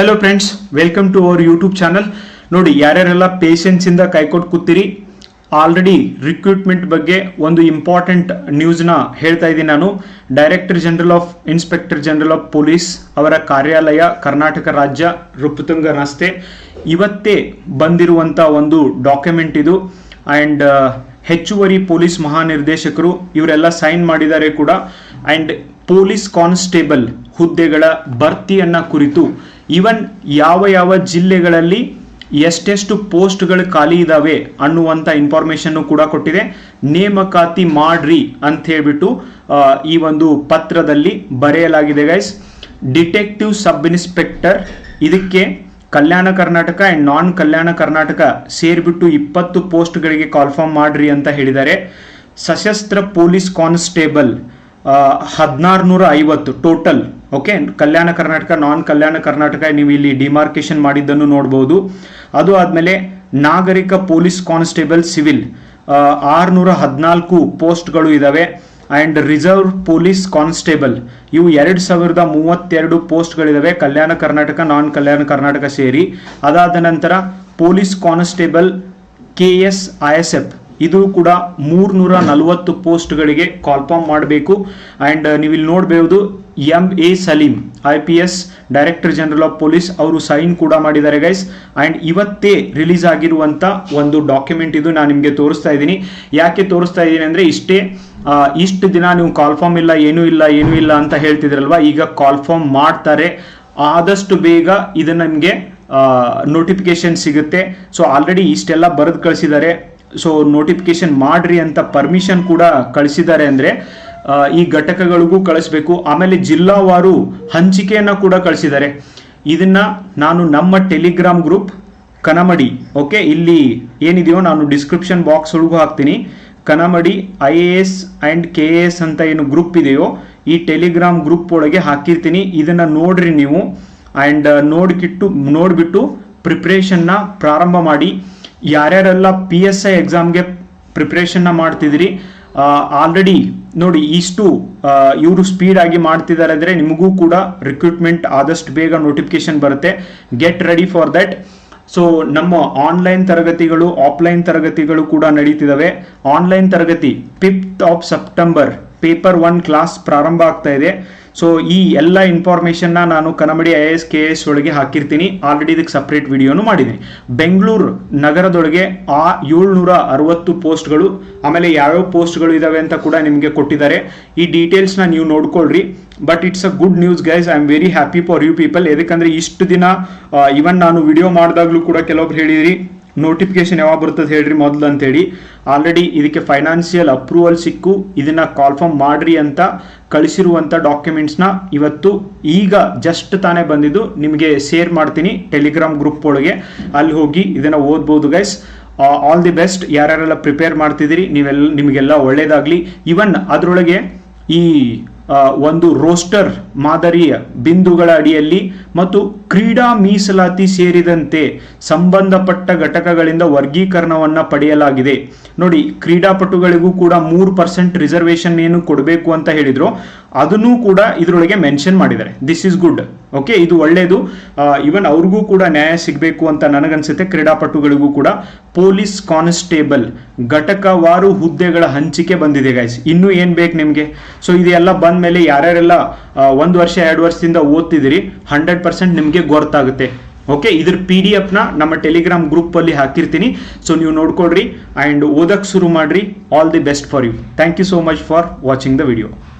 Hello friends welcome to our YouTube channel ನೋಡಿ, ಯಾರ್ಯಾರೆಲ್ಲ patience ಇಂದ ಕೈಕೊಟ್ಟು ಕೂತೀರಿ ಆಲ್ರೆಡಿ ರಿಕ್ರೂಟ್ಮೆಂಟ್ ಬಗ್ಗೆ ಒಂದು ಇಂಪಾರ್ಟೆಂಟ್ ನ್ಯೂಸ್ನ ಹೇಳ್ತಾ ಇದ್ದೀನಿ ನಾನು. Director general of inspector general of police ಅವರ ಕಾರ್ಯಾಲಯ ಕರ್ನಾಟಕ ರಾಜ್ಯ ರುಪ್ತುಂಗ ರಸ್ತೆ. ಇವತ್ತೇ ಬಂದಿರುವಂಥ ಒಂದು ಡಾಕ್ಯುಮೆಂಟ್ ಇದು. ಆ್ಯಂಡ್ ಹೆಚ್ಚುವರಿ ಪೊಲೀಸ್ ಮಹಾನಿರ್ದೇಶಕರು ಇವರೆಲ್ಲ ಸೈನ್ ಮಾಡಿದ್ದಾರೆ ಕೂಡ. ಆ್ಯಂಡ್ ಪೊಲೀಸ್ ಕಾನ್ಸ್ಟೇಬಲ್ ಹುದ್ದೆಗಳ ಭರ್ತಿಯನ್ನು ಕುರಿತು ಇವನ್ ಯಾವ ಯಾವ ಜಿಲ್ಲೆಗಳಲ್ಲಿ ಎಷ್ಟೆಷ್ಟು ಪೋಸ್ಟ್ಗಳು ಖಾಲಿ ಇದ್ದಾವೆ ಅನ್ನುವಂಥ ಇನ್ಫಾರ್ಮೇಷನ್ನು ಕೂಡ ಕೊಟ್ಟಿದೆ. ನೇಮಕಾತಿ ಮಾಡ್ರಿ ಅಂತ ಹೇಳ್ಬಿಟ್ಟು ಈ ಒಂದು ಪತ್ರದಲ್ಲಿ ಬರೆಯಲಾಗಿದೆ ಗೈಸ್ ಡಿಟೆಕ್ಟಿವ್ ಸಬ್ ಇನ್ಸ್ಪೆಕ್ಟರ್ ಇದಕ್ಕೆ ಕಲ್ಯಾಣ ಕರ್ನಾಟಕ ಆ್ಯಂಡ್ ನಾನ್ ಕಲ್ಯಾಣ ಕರ್ನಾಟಕ ಸೇರಿಬಿಟ್ಟು ಇಪ್ಪತ್ತು ಪೋಸ್ಟ್ಗಳಿಗೆ ಕಾಲ್ಫಾರ್ಮ್ ಮಾಡ್ರಿ ಅಂತ ಹೇಳಿದ್ದಾರೆ. ಸಶಸ್ತ್ರ ಪೊಲೀಸ್ ಕಾನ್ಸ್ಟೇಬಲ್ ಹದಿನಾರು ನೂರ ಐವತ್ತು total okay Kalyana Karnataka non Kalyana Karnataka, ನೀವು ಇಲ್ಲಿ ಡಿಮಾರ್ಕೇಶನ್ ಮಾಡಿದ್ದನ್ನು ನೋಡ್ಬೋದು. ಅದು ಆದಮೇಲೆ ನಾಗರಿಕ ಪೊಲೀಸ್ ಕಾನ್ಸ್ಟೇಬಲ್ ಸಿವಿಲ್ ಆರುನೂರ ಹದಿನಾಲ್ಕು ಪೋಸ್ಟ್ಗಳು ಇದ್ದಾವೆ ಆ್ಯಂಡ್ ರಿಸರ್ವ್ ಪೊಲೀಸ್ ಕಾನ್ಸ್ಟೇಬಲ್ ಇವು ಎರಡು ಸಾವಿರದ ಮೂವತ್ತೆರಡು ಪೋಸ್ಟ್ಗಳಿದ್ದಾವೆ ಕಲ್ಯಾಣ ಕರ್ನಾಟಕ ನಾನ್ ಕಲ್ಯಾಣ ಕರ್ನಾಟಕ ಸೇರಿ. ಅದಾದ ನಂತರ police constable K S I S F ಇದು ಕೂಡ ಮೂರ್ನೂರ ನಲವತ್ತು ಪೋಸ್ಟ್ಗಳಿಗೆ ಕಾಲ್ಫಾರ್ಮ್ ಮಾಡಬೇಕು. ಆ್ಯಂಡ್ ನೀವು ಇಲ್ಲಿ ನೋಡಬಹುದು M A Salim I P S director general of police ಅವರು ಸೈನ್ ಕೂಡ ಮಾಡಿದ್ದಾರೆ ಗೈಸ್ ಆ್ಯಂಡ್ ಇವತ್ತೇ ರಿಲೀಸ್ ಆಗಿರುವಂಥ ಒಂದು ಡಾಕ್ಯುಮೆಂಟ್ ಇದು ನಾನು ನಿಮಗೆ ತೋರಿಸ್ತಾ ಇದ್ದೀನಿ. ಯಾಕೆ ತೋರಿಸ್ತಾ ಇದ್ದೀನಿ ಅಂದರೆ ಇಷ್ಟೇ ಇಷ್ಟು ದಿನ ನೀವು ಕಾಲ್ಫಾರ್ಮ್ ಇಲ್ಲ, ಏನೂ ಇಲ್ಲ ಏನೂ ಇಲ್ಲ ಅಂತ ಹೇಳ್ತಿದ್ರಲ್ವಾ? ಈಗ ಕಾಲ್ಫಾರ್ಮ್ ಮಾಡ್ತಾರೆ. ಆದಷ್ಟು ಬೇಗ ಇದು ನಿಮಗೆ ನೋಟಿಫಿಕೇಶನ್ ಸಿಗುತ್ತೆ. ಸೊ ಆಲ್ರೆಡಿ ಇಷ್ಟೆಲ್ಲ ಬರೆದು ಕಳಿಸಿದ್ದಾರೆ. ಸೊ ನೋಟಿಫಿಕೇಶನ್ ಮಾಡ್ರಿ ಅಂತ ಪರ್ಮಿಷನ್ ಕೂಡ ಕಳಿಸಿದ್ದಾರೆ ಅಂದರೆ ಈ ಘಟಕಗಳಿಗೂ ಕಳಿಸ್ಬೇಕು. ಆಮೇಲೆ ಜಿಲ್ಲಾವಾರು ಹಂಚಿಕೆಯನ್ನು ಕೂಡ ಕಳಿಸಿದ್ದಾರೆ. ಇದನ್ನ ನಾನು ನಮ್ಮ ಟೆಲಿಗ್ರಾಮ್ ಗ್ರೂಪ್ ಕನಮಡಿ ಓಕೆ ಇಲ್ಲಿ ಏನಿದೆಯೋ ನಾನು ಡಿಸ್ಕ್ರಿಪ್ಷನ್ ಬಾಕ್ಸ್ ಒಳಗೂ ಹಾಕ್ತೀನಿ. Kanamadi I A S and K A S ಅಂತ ಏನು ಗ್ರೂಪ್ ಇದೆಯೋ, ಈ ಟೆಲಿಗ್ರಾಮ್ ಗ್ರೂಪ್ ಒಳಗೆ ಹಾಕಿರ್ತೀನಿ. ಇದನ್ನು ನೋಡ್ರಿ ನೀವು. ಆ್ಯಂಡ್ ನೋಡ್ಕಿಟ್ಟು, ನೋಡಿಬಿಟ್ಟು ಪ್ರಿಪ್ರೇಷನ್ನ ಪ್ರಾರಂಭ ಮಾಡಿ. ಯಾರ್ಯಾರೆಲ್ಲ ಪಿ ಎಸ್ ಐ ಎಕ್ಸಾಮ್ಗೆ ಪ್ರಿಪ್ರೇಷನ್ನ ಮಾಡ್ತಿದ್ದೀರಿ ಆಲ್ರೆಡಿ ನೋಡಿ ಇಷ್ಟು ಇವರು ಸ್ಪೀಡ್ ಆಗಿ ಮಾಡ್ತಿದ್ದಾರೆ ಅಂದರೆ ನಿಮಗೂ ಕೂಡ ರಿಕ್ರೂಟ್ಮೆಂಟ್ ಆದಷ್ಟು ಬೇಗ ನೋಟಿಫಿಕೇಶನ್ ಬರುತ್ತೆ. Get ready for that so ನಮ್ಮ ಆನ್ಲೈನ್ ತರಗತಿಗಳು ಆಫ್ಲೈನ್ ತರಗತಿಗಳು ಕೂಡ ನಡೀತಿದ್ದಾವೆ ಆನ್ಲೈನ್ ತರಗತಿ fifth of September paper one class ಪ್ರಾರಂಭ ಆಗ್ತಾ ಇದೆ. ಸೊ ಈ ಎಲ್ಲ ಇನ್ಫಾರ್ಮೇಷನ್ನ ನಾನು Kannamadi I S K S ಒಳಗೆ ಹಾಕಿರ್ತೀನಿ. ಆಲ್ರೆಡಿ ಇದಕ್ಕೆ ಸಪ್ರೇಟ್ ವಿಡಿಯೋನು ಮಾಡಿದ್ದೀನಿ. ಬೆಂಗಳೂರು ನಗರದೊಳಗೆ ಆ ಏಳ್ನೂರ ಅರವತ್ತು ಪೋಸ್ಟ್ಗಳು ಆಮೇಲೆ ಯಾವ್ಯಾವ ಪೋಸ್ಟ್ಗಳು ಇದಾವೆ ಅಂತ ಕೂಡ ನಿಮಗೆ ಕೊಟ್ಟಿದ್ದಾರೆ. ಈ ಡೀಟೇಲ್ಸ್ನ ನೀವು ನೋಡ್ಕೊಳ್ರಿ. But it's a good news guys I am very happy for you people ಯಾಕಂದರೆ ಇಷ್ಟು ದಿನ ಇವನ್ ನಾನು ವಿಡಿಯೋ ಮಾಡಿದಾಗಲೂ ಕೂಡ ಕೆಲವೊಬ್ರು ಹೇಳಿದಿರಿ ನೋಟಿಫಿಕೇಶನ್ ಯಾವಾಗ ಬರ್ತದೆ ಹೇಳ್ರಿ ಮೊದಲು ಅಂತೇಳಿ. ಆಲ್ರೆಡಿ ಇದಕ್ಕೆ ಫೈನಾನ್ಷಿಯಲ್ ಅಪ್ರೂವಲ್ ಸಿಕ್ಕು. ಇದನ್ನ ಕಾಲ್ಫಾರ್ಮ್ ಮಾಡ್ರಿ ಅಂತ ಕಳಿಸಿರುವಂಥ ಡಾಕ್ಯುಮೆಂಟ್ಸ್ನ ಇವತ್ತು ಈಗ ಜಸ್ಟ್ ತಾನೇ ಬಂದಿದ್ದು. ನಿಮಗೆ ಶೇರ್ ಮಾಡ್ತೀನಿ ಟೆಲಿಗ್ರಾಮ್ ಗ್ರೂಪ್ ಒಳಗೆ. ಅಲ್ಲಿ ಹೋಗಿ ಇದನ್ನು ಓದ್ಬೋದು ಗೈಸ್ ಆಲ್ ದಿ ಬೆಸ್ಟ್ ಯಾರ್ಯಾರೆಲ್ಲ ಪ್ರಿಪೇರ್ ಮಾಡ್ತಿದ್ದೀರಿ ನೀವೆಲ್ಲ ನಿಮಗೆಲ್ಲ ಒಳ್ಳೇದಾಗಲಿ. ಇವನ್ ಅದರೊಳಗೆ ಈ ಒಂದು ರೋಸ್ಟರ್ ಮಾದರಿಯ ಬಿಂದುಗಳ ಅಡಿಯಲ್ಲಿ ಮತ್ತು ಕ್ರೀಡಾ ಮೀಸಲಾತಿ ಸೇರಿದಂತೆ ಸಂಬಂಧಪಟ್ಟ ಘಟಕಗಳಿಂದ ವರ್ಗೀಕರಣವನ್ನು ಪಡೆಯಲಾಗಿದೆ. ನೋಡಿ, ಕ್ರೀಡಾಪಟುಗಳಿಗೂ ಕೂಡ ಮೂರು ಪರ್ಸೆಂಟ್ ರಿಸರ್ವೇಶನ್ ಏನು ಕೊಡಬೇಕು ಅಂತ ಹೇಳಿದ್ರು. ಅದನ್ನೂ ಕೂಡ ಇದರೊಳಗೆ ಮೆನ್ಷನ್ ಮಾಡಿದ್ದಾರೆ. ದಿಸ್ ಇಸ್ ಗುಡ್ ಓಕೆ ಇದು ಒಳ್ಳೆಯದು ಈವನ್ ಅವ್ರಿಗೂ ಕೂಡ ನ್ಯಾಯ ಸಿಗಬೇಕು ಅಂತ ನನಗನ್ಸುತ್ತೆ. ಕ್ರೀಡಾಪಟುಗಳಿಗೂ ಕೂಡ. ಪೊಲೀಸ್ ಕಾನ್ಸ್ಟೇಬಲ್, ಘಟಕವಾರು ಹುದ್ದೆಗಳ ಹಂಚಿಕೆ ಬಂದಿದೆ ಗೈಸ್ ಇನ್ನೂ ಏನು ಬೇಕು ನಿಮಗೆ? ಸೊ ಇದೆಲ್ಲ ಬಂದ ಮೇಲೆ ಯಾರ್ಯಾರೆಲ್ಲ ಒಂದು ವರ್ಷ, ಎರಡು ವರ್ಷದಿಂದ ಓದ್ತಿದ್ದೀರಿ ಹಂಡ್ರೆಡ್ ಪರ್ಸೆಂಟ್ ನಿಮಗೆ ಗೊತ್ತಾಗುತ್ತೆ. ಓಕೆ ಇದ್ರ ಪಿ ಡಿ ಎಫ್ನ ನಮ್ಮ ಟೆಲಿಗ್ರಾಮ್ ಗ್ರೂಪಲ್ಲಿ ಹಾಕಿರ್ತೀನಿ. ಸೊ ನೀವು ನೋಡ್ಕೊಳ್ರಿ ಆ್ಯಂಡ್ ಓದಕ್ಕೆ ಶುರು ಮಾಡಿರಿ. All the best for you thank you so much for watching the video